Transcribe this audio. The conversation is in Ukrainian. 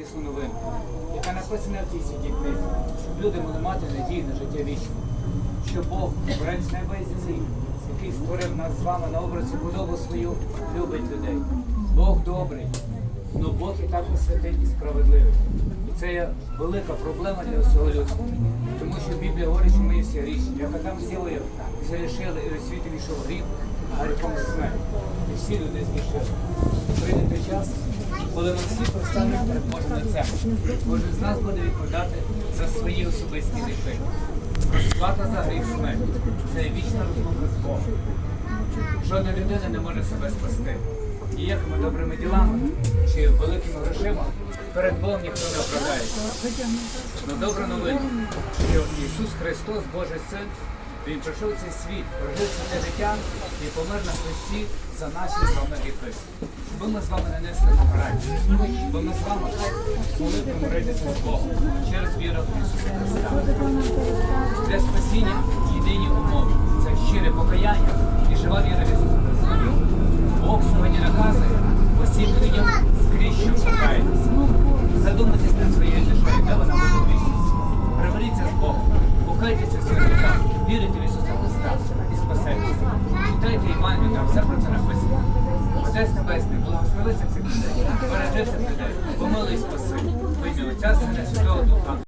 Ісу новину, яка написана в тій святій книзі, щоб люди могли мати надію на життя вічне, що Бог, Борець неба і землі, який створив нас з вами на образі подобу свою, любить людей. Бог добрий, але Бог і також святий і справедливий. І це є велика проблема для всього людства. Тому що Біблія говорить, що ми всі грішні. Як Адам з Євою зарішили і у світі війшов гріх, гріхом смерть. І всі люди згрішили. Прийде час, коли ми всі простанемо перед Божим лицем. Кожен з нас буде відповідати за свої особисті гріхи. Розплата за гріх смерть. Це вічна розлука з Богом. Жодна людина не може себе спасти. Ніякими добрими ділами чи великими грошима перед Богом ніхто не оправдається. Но добра новина, що Ісус Христос, Божий Син, Він прийшов в цей світ, прожив своє життя і помер на Христі за наші з вами гріхи. Щоб ми з вами не несли покарання, бо ми з вами могли помиритися з Богом через віру в Ісуса Христа. Для спасіння єдині умови це щире покаяння і жива віра в Ісуса Христа. Бог сьогодні наказує усім людям скрізь що покаятися. Задумайтесь і спасетеся. Читайте Івангелію, там все про це написано. Отець Небесний, благословися цих людей, бережися людей, помилуй спаси. Ім'я Отця, Сина, Святого Духа.